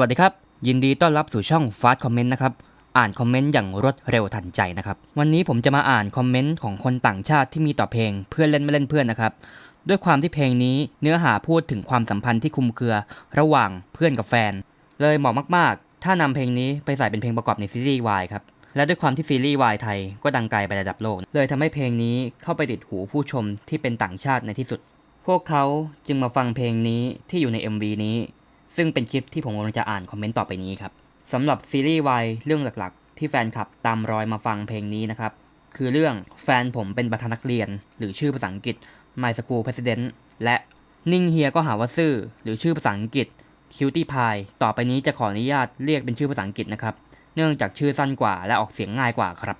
วัสดีครับ ยินดีต้อนรับสู่ช่อง Fast Comment นะครับ อ่านคอมเมนต์อย่างรวดเร็วทันใจนะครับ วันนี้ผมจะมาอ่านคอมเมนต์ของคนต่างชาติที่มีต่อเพลงเพื่อนเล่นไม่เล่นเพื่อนนะครับ ด้วยความที่เพลงนี้เนื้อหาพูดถึงความสัมพันธ์ที่คุมเครือ ระหว่างเพื่อนกับแฟน เลยเหมาะมาก ๆ ถ้านำเพลงนี้ไปใส่เป็นเพลงประกอบในซีรีส์วายครับ และด้วยความที่ซีรีส์วายไทยก็ดังไกลไประดับโลก เลยทำให้เพลงนี้เข้าไปติดหูผู้ชมที่เป็นต่างชาติในที่สุด พวกเขาจึงมาฟังเพลงนี้ที่อยู่ใน MV นี้ ซึ่งเป็นคลิปที่ผมกำลังจะอ่านคอมเมนต์ต่อไปนี้ครับสำหรับซีรีส์วายเรื่องหลักๆ ที่แฟนคลับตามรอยมาฟังเพลงนี้นะครับ คือเรื่องแฟนผมเป็นประธานนักเรียน หรือชื่อภาษาอังกฤษ My School President และนิ่งเฮียก็หาว่าซื่อ หรือชื่อภาษาอังกฤษ Cutie Pie ต่อไปนี้จะขออนุญาตเรียกเป็นชื่อภาษาอังกฤษนะครับ เนื่องจากชื่อสั้นกว่าและออกเสียงง่ายกว่าครับ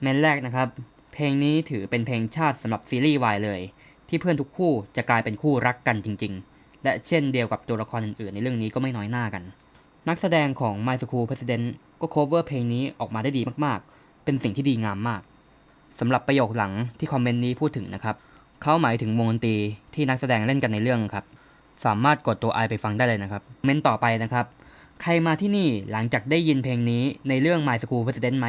เมนแรกนะครับ เพลงนี้ถือเป็นเพลงชาติสำหรับซีรีส์วายเลย ที่เพื่อนทุกคู่จะกลายเป็นคู่รักกันจริง ๆ และเช่นเดียวกับตัวละครอื่นๆ ในเรื่องนี้ก็ไม่น้อยหน้ากัน นักแสดงของ My School President ก็ cover เพลงนี้ออกมาได้ดีมากๆ เป็นสิ่งที่ดีงามมากสำหรับประโยคหลังที่คอมเมนต์นี้พูดถึงนะครับ เขาหมายถึงวงดนตรีที่นักแสดงเล่นกันในเรื่องครับ สามารถกดตัวไอไปฟังได้เลยนะครับ เมนต่อไปนะครับ ใครมาที่นี่หลังจากได้ยินเพลงนี้ในเรื่อง My School President ไหม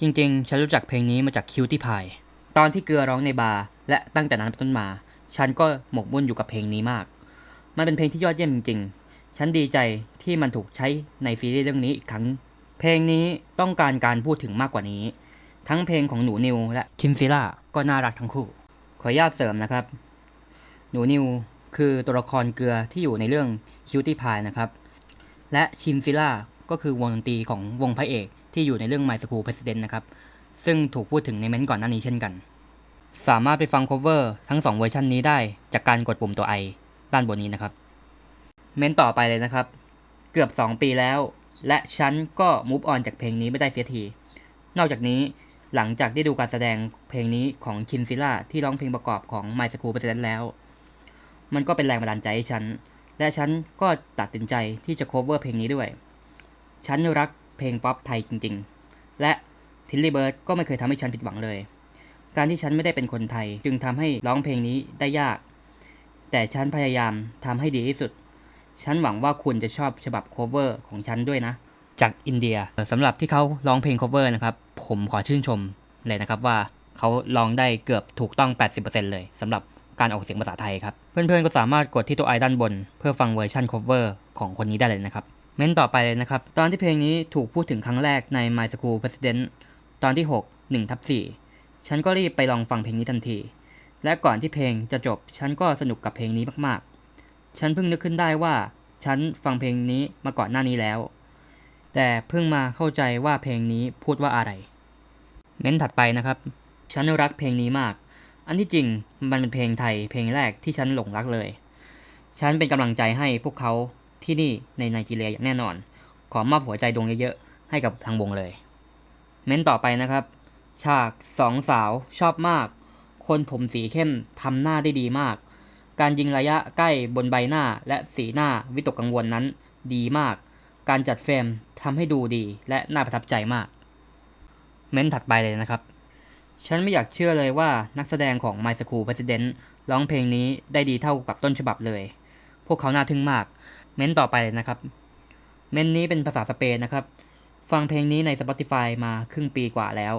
จริงๆ ฉันรู้จักเพลงนี้มาจาก Cutie Pie ตอนที่เกลือร้องในบาร์และตั้งแต่นั้นเป็นต้นมา ฉันก็หมกมุ่นอยู่กับเพลงนี้มาก มันเป็นเพลงที่ยอดเยี่ยมจริงๆ ฉันดีใจที่มันถูกใช้ในซีรีส์เรื่องนี้อีกครั้ง เพลงนี้ต้องการการพูดถึงมากกว่านี้ ทั้งเพลงของหนูนิวและคิมซิล่าก็น่ารักทั้งคู่ ขออนุญาตเสริมนะครับ หนูนิวคือตัวละครเกลือที่อยู่ในเรื่อง Cutie Pie นะครับ และชิมซิล่าก็คือวงดนตรีของวงพระเอกที่อยู่ในเรื่อง My School President นะครับ ซึ่งถูกพูดถึงในเม้นต์ก่อนหน้านี้เช่นกัน สามารถไปฟัง cover ทั้ง 2 เวอร์ชันนี้ได้จากการกดปุ่มตัว i ด้านบนนี้นะครับ เม้นต่อไปเลยนะครับ เกือบ 2 ปีแล้ว และฉันก็มูฟออนจากเพลงนี้ไม่ได้เสียที นอกจากนี้หลังจากได้ดูการแสดงเพลงนี้ของคินซิล่าที่ร้องเพลงประกอบของ My School President แล้ว มันก็เป็นแรงบันดาลใจให้ฉัน และฉันก็ตัดสินใจที่จะ cover เพลงนี้ด้วย ฉันรักเพลงป๊อปไทยจริงๆ และทิลลี่เบิร์ดก็ไม่เคยทำให้ฉันผิดหวังเลย การที่ฉันไม่ได้เป็นคนไทย จึงทำให้ร้องเพลงนี้ได้ยาก แต่ฉันพยายามทำให้ดีที่สุด ฉันหวังว่าคุณจะชอบฉบับ cover ของฉันด้วยนะ จากอินเดียสำหรับที่เขาร้องเพลง cover นะครับ ผมขอชื่นชมเลยนะครับว่าเขาร้องได้เกือบถูกต้อง 80%เลยสำหรับการออกเสียงภาษาไทยครับ เพื่อนๆก็สามารถกดที่ตัวไอด้านบน เพื่อฟังเวอร์ชัน cover ของคนนี้ได้เลยนะครับ เม้นต่อไปเลยนะครับ ตอนที่เพลงนี้ถูกพูดถึงครั้งแรกใน My School President ตอนที่ 6 1ทับ4ฉันก็รีบไปลองฟังเพลงนี้ทันที และก่อนที่เพลงจะจบ ฉันก็สนุกกับเพลงนี้มากๆ ฉันเพิ่งนึกขึ้นได้ว่า ฉันฟังเพลงนี้มาก่อนหน้านี้แล้ว แต่เพิ่งมาเข้าใจว่าเพลงนี้พูดว่าอะไร เม้นถัดไปนะครับ ฉันรักเพลงนี้มาก อันที่จริงมันเป็นเพลงไทย เพลงแรกที่ฉันหลงรักเลย ฉันเป็นกำลังใจให้พวกเขาที่นี่ในไนจีเรียอย่างแน่นอน ขอมอบหัวใจดวงเยอะๆให้กับทางวงเลย เม้นต่อไปนะครับ ฉากสองสาวชอบมาก คนผมสีเข้มทำหน้าได้ดีมาก การยิงระยะใกล้บนใบหน้าและสีหน้าวิตกกังวลนั้นดีมาก การจัดเฟรมทำให้ดูดีและน่าประทับใจมาก เม้นถัดไปเลยนะครับ ฉันไม่อยากเชื่อเลยว่านักแสดงของ My School President ร้องเพลงนี้ได้ดีเท่ากับต้นฉบับเลย พวกเขาน่าทึ่งมาก เม้นต่อไปเลยนะครับ เม้นนี้เป็นภาษาสเปนนะครับ ฟังเพลงนี้ใน Spotify มาครึ่งปีกว่าแล้ว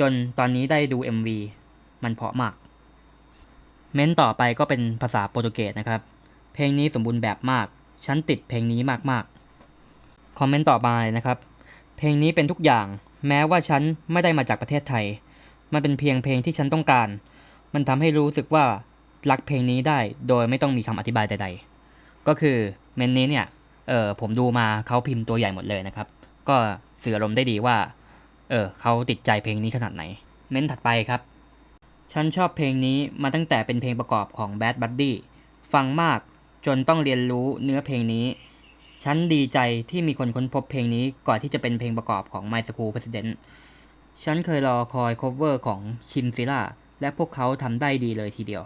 จนตอนนี้ได้ดู MV มันเพาะมาก เม้นต่อไปก็เป็นภาษาโปรตุเกสนะครับ เพลงนี้สมบูรณ์แบบมาก ฉันติดเพลงนี้มากๆ คอมเมนต์ต่อมาเลยนะครับ เพลงนี้เป็นทุกอย่าง แม้ว่าฉันไม่ได้มาจากประเทศไทย มันเป็นเพียงเพลงที่ฉันต้องการ มันทำให้รู้สึกว่ารักเพลงนี้ได้โดยไม่ต้องมีคำอธิบายใด ๆ ก็คือเมนนี้เนี่ย เออผมดูมาเขาพิมพ์ตัวใหญ่หมดเลยนะครับ ก็สื่ออารมณ์ได้ดีว่า เออเขาติดใจเพลงนี้ขนาดไหน เม้นถัดไปครับ ฉันชอบเพลงนี้มาตั้งแต่เป็นเพลงประกอบของ Bad Buddy ฟังมากจนต้องเรียนรู้เนื้อเพลงนี้ ฉันดีใจที่มีคนค้นพบเพลงนี้ก่อนที่จะเป็นเพลงประกอบของ My School President ฉันเคยรอคอย cover ของชิมซิล่าและพวกเขาทำได้ดีเลยทีเดียว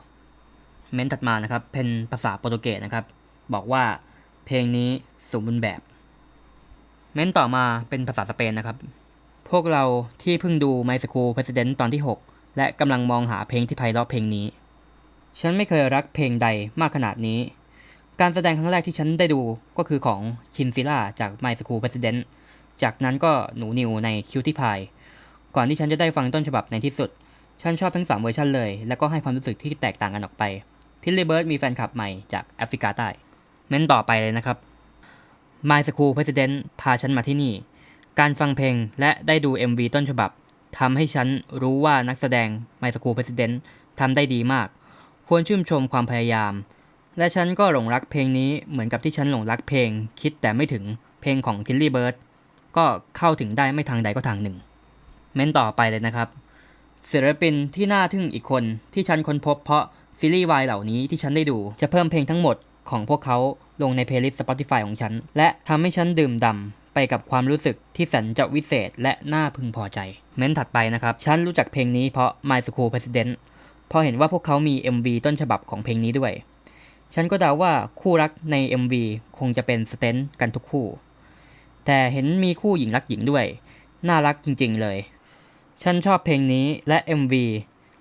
เม้นถัดมานะครับเป็นภาษาโปรตุเกสนะครับ บอกว่าเพลงนี้สมบูรณ์แบบ เม้นต่อมาเป็นภาษาสเปนนะครับ พวกเราที่เพิ่งดู My School President ตอนที่ 6 และกำลังมองหาเพลงที่ไพเราะเพลงนี้ ฉันไม่เคยรักเพลงใดมากขนาดนี้ การแสดงครั้งแรกที่ฉันได้ดูก็คือของชินซิล่าจาก My School President จากนั้นก็หนูนิวใน Cutie Pie ก่อนที่ฉันจะได้ฟังต้นฉบับในที่สุด ฉันชอบทั้ง 3 เวอร์ชันเลย และก็ให้ความรู้สึกที่แตกต่างกันออกไปทิลลี่เบิร์ดมีแฟนคลับใหม่จากแอฟริกาใต้ เม้นต่อไปเลยนะครับ My School President พาฉันมาที่นี่ การฟังเพลงและได้ดู MV ต้นฉบับ ทำให้ฉันรู้ว่านักแสดง My School President ทำได้ดีมาก ควรชื่นชมความพยายาม และฉันก็หลงรักเพลงนี้เหมือนกับที่ฉันหลงรักเพลง คิดแต่ไม่ถึงเพลงของ Tilly Bird ก็เข้าถึงได้ไม่ทางใดก็ทางหนึ่ง เม้นต่อไปเลยนะครับศิลปินที่น่าทึ่งอีกคนที่ฉันค้นพบเพราะซีรีส์วายเหล่านี้ที่ฉันได้ดูจะเพิ่มเพลงทั้งหมดของพวกเขาลงในเพลย์ลิสต์ Spotify ของฉัน และทำให้ฉันดื่มด่ำ ไปกับความรู้สึกที่แสนจะวิเศษและน่าพึงพอใจ เม้นถัดไปนะครับ ฉันรู้จักเพลงนี้เพราะ My School President พอเห็นว่าพวกเขามี MV ต้นฉบับของเพลงนี้ด้วย ฉันก็เดาว่าคู่รักใน MV คงจะเป็นสเตนกันทุกคู่ แต่เห็นมีคู่หญิงรักหญิงด้วย น่ารักจริง ๆเลย ฉันชอบเพลงนี้และ MV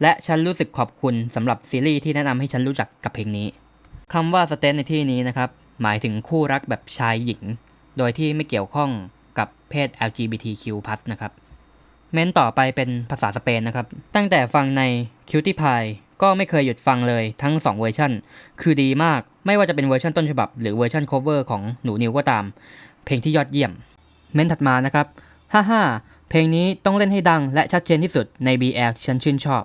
และฉันรู้สึกขอบคุณสำหรับซีรีส์ที่แนะนำให้ฉันรู้จักกับเพลงนี้คำว่าสเตนในที่นี้นะครับ หมายถึงคู่รักแบบชายหญิง โดยที่ไม่เกี่ยวข้องกับเพศ LGBTQ+ นะครับเม้นต่อไปเป็นภาษาสเปนนะครับ ตั้งแต่ฟังใน Cutie Pie ก็ไม่เคยหยุดฟังเลยทั้ง 2 เวอร์ชันคือดีมาก ไม่ว่าจะเป็นเวอร์ชันต้นฉบับ หรือเวอร์ชัน cover ของหนูนิวก็ตาม เพลงที่ยอดเยี่ยม เม้นถัดมานะครับ55เพลงนี้ต้องเล่นให้ดังและชัดเจนที่สุดใน BL ที่ฉันชื่นชอบ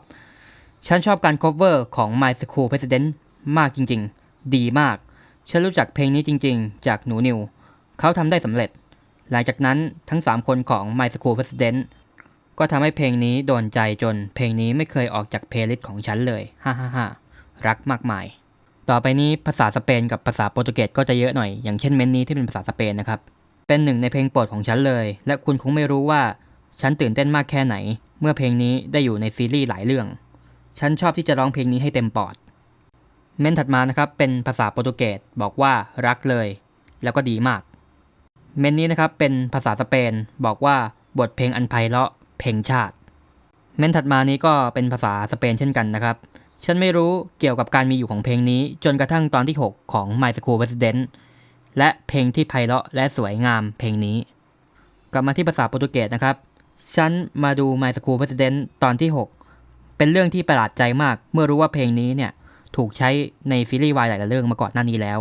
ฉันชอบการ cover ของ My School President มากจริง ๆ ดีมาก ฉันรู้จักเพลงนี้จริง ๆ จากหนูนิว เขาทำได้สำเร็จ หลังจากนั้นทั้ง 3 คนของ My School President ก็ทำให้เพลงนี้โดนใจจนเพลงนี้ไม่เคยออกจากเพลย์ลิสต์ของฉันเลย ฮ่าฮ่าฮ่ารักมากมาย ต่อไปนี้ภาษาสเปนกับภาษาโปรตุเกสก็จะเยอะหน่อย อย่างเช่นเมนนี้ที่เป็นภาษาสเปนนะครับ เป็นหนึ่งในเพลงโปรดของฉันเลย และคุณคงไม่รู้ว่าฉันตื่นเต้นมากแค่ไหน เมื่อเพลงนี้ได้อยู่ในซีรีส์หลายเรื่อง ฉันชอบที่จะร้องเพลงนี้ให้เต็มปอด เมนถัดมานะครับเป็นภาษาโปรตุเกสบอกว่ารักเลย แล้วก็ดีมาก เมนนี้นะครับเป็นภาษาสเปนบอกว่าบทเพลงอันไพเราะเพลงชาติ เมนถัดมานี้ก็เป็นภาษาสเปนเช่นกันนะครับ ฉันไม่รู้เกี่ยวกับการมีอยู่ของเพลงนี้ จนกระทั่งตอนที่ 6 ของ My School President และเพลงที่ไพเราะและสวยงามเพลงนี้ กลับมาที่ภาษาโปรตุเกสนะครับ ฉันมาดู My School President ตอนที่ 6 เป็นเรื่องที่ประหลาดใจมาก เมื่อรู้ว่าเพลงนี้เนี่ยถูกใช้ในซีรีส์วายหลายๆเรื่องมาก่อนหน้านี้แล้ว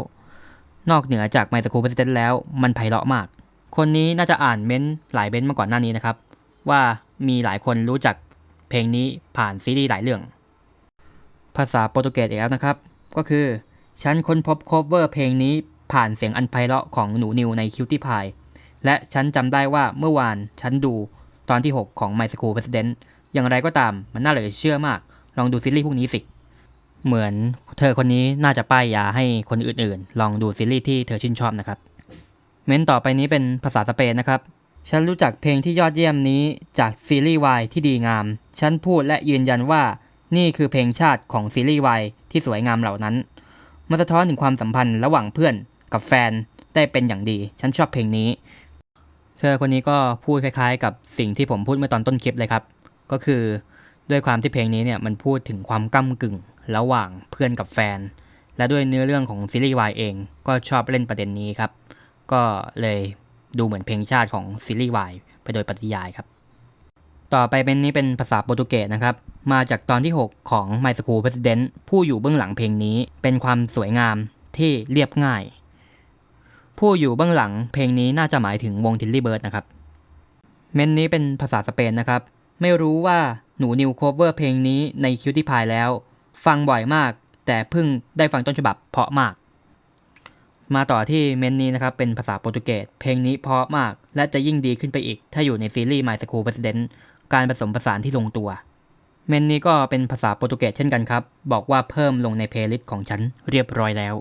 นอกเหนือจาก My School President แล้วมันไพเราะมาก คนนี้น่าจะอ่านเม้นต์หลายเม้นต์มาก่อนหน้านี้นะครับ ว่ามีหลายคนรู้จักเพลงนี้ผ่านซีรีส์หลายเรื่อง ภาษาโปรตุเกสอีกแล้วนะครับ ก็คือฉันค้นพบโคเวอร์เพลงนี้ผ่านเสียงอันไพเราะของหนูนิวใน Cutie Pie และฉันจำได้ว่าเมื่อวานฉันดูตอนที่ 6 ของ My School President อย่างไรก็ตามมันน่าเหลือเชื่อมาก ลองดูซีรีส์พวกนี้สิ เหมือนเธอคนนี้น่าจะป้ายยาให้คนอื่นๆ ลองดูซีรีส์ที่เธอชื่นชอบนะครับ เม้นต่อไปนี้เป็นภาษาสเปนนะครับ ฉันรู้จักเพลงที่ยอดเยี่ยมนี้จากซีรีส์วายที่ดีงาม ฉันพูดและยืนยันว่านี่คือเพลงชาติของซีรีส์วายที่สวยงามเหล่านั้นมันสะท้อนถึงความสัมพันธ์ระหว่างเพื่อนกับแฟนได้เป็นอย่างดี ฉันชอบเพลงนี้ เธอคนนี้ก็พูดคล้ายๆ กับสิ่งที่ผมพูดเมื่อตอนต้นคลิปเลยครับ ก็คือ ด้วยความที่เพลงนี้เนี่ยมันพูดถึงความก้ากึ่ง ระหว่างเพื่อนกับแฟน และด้วยเนื้อเรื่องของซีรีส์วายเอง ก็ชอบเล่นประเด็นนี้ครับ ก็เลยดูเหมือนเพลงชาติของซีรีส์วายไปโดยปริยายครับ ต่อไปเป็นนี้เป็นภาษาโปรตุเกสนะครับ มาจากตอนที่ 6 ของ My School President ผู้อยู่เบื้องหลังเพลงนี้ เป็นความสวยงามที่เรียบง่าย ผู้อยู่เบื้องหลังเพลงนี้น่าจะหมายถึงวงทิลลี่เบิร์ดนะครับ เมนนี้เป็นภาษาสเปนนะครับ ไม่รู้ว่า หนูนิวโคเวอร์เพลงนี้ในคิวที่พายแล้ว ฟังบ่อยมาก แต่เพิ่งได้ฟังต้นฉบับเพาะมาก มาต่อที่เมนนี้นะครับ เป็นภาษาโปรตุเกส เพลงนี้เพาะมาก และจะยิ่งดีขึ้นไปอีก ถ้าอยู่ในซีรีส์ My School President การผสมผสานที่ลงตัว เมนนี้ก็เป็นภาษาโปรตุเกสเช่นกันครับ บอกว่าเพิ่มลงในเพลย์ลิสต์ของฉันเรียบร้อยแล้ว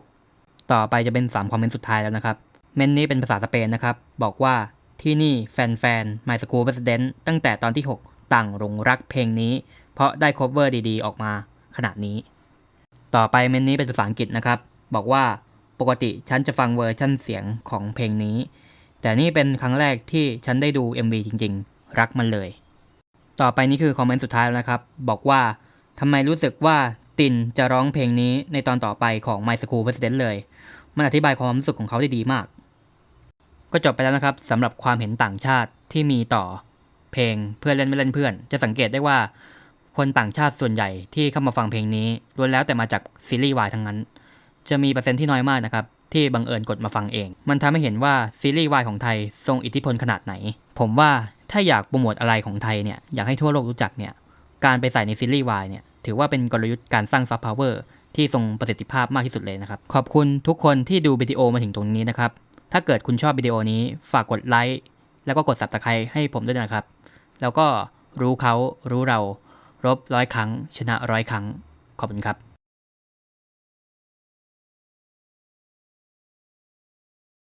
ต่อไปจะเป็น3คอมเมนต์สุดท้ายแล้วนะครับ เมนนี้เป็นภาษาสเปนนะครับ บอกว่าที่นี่แฟนๆ My School President ตั้งแต่ตอนที่ 6 ต่างหลงรักเพลงนี้ เพราะได้ cover ดีๆ ออกมาขนาดนี้ ต่อไปเมนนี้เป็นภาษาอังกฤษนะครับ บอกว่าปกติฉันจะฟังเวอร์ชันเสียงของเพลงนี้ แต่นี่เป็นครั้งแรกที่ฉันได้ดู MV จริง ๆ รักมันเลย ต่อไปนี่คือคอมเมนต์สุดท้ายแล้วนะครับ บอกว่าทำไมรู้สึกว่าตินจะร้องเพลงนี้ในตอนต่อไปของ My School President เลย มันอธิบายความรู้สึกของเขาได้ดีมาก ก็จบไปแล้วนะครับสำหรับความเห็นต่างชาติที่มีต่อ เพลงเพื่อนเล่นไม่เล่นเพื่อน จะสังเกตได้ว่า คนต่างชาติส่วนใหญ่ที่เข้ามาฟังเพลงนี้ล้วนแล้วแต่มาจากซีรีส์วายทั้งนั้น จะมีเปอร์เซ็นต์ที่น้อยมากนะครับที่บังเอิญกดมาฟังเอง มันทำให้เห็นว่าซีรีส์วายของไทยทรงอิทธิพลขนาดไหน ผมว่าถ้าอยากโปรโมทอะไรของไทยเนี่ยอยากให้ทั่วโลกรู้จักเนี่ยการไปใส่ในซีรีส์วายเนี่ยถือว่าเป็นกลยุทธ์การสร้างซอฟต์พาวเวอร์ที่ทรงประสิทธิภาพมากที่สุดเลยนะครับ ขอบคุณทุกคนที่ดูวิดีโอมาถึงตรงนี้นะครับ ถ้าเกิดคุณชอบวิดีโอนี้ฝากกดไลค์ แล้วก็กด subscribe ให้ผมด้วยนะครับ แล้วก็รู้เขารู้เรา รบร้อยครั้ง ชนะร้อยครั้ง ขอบคุณครับ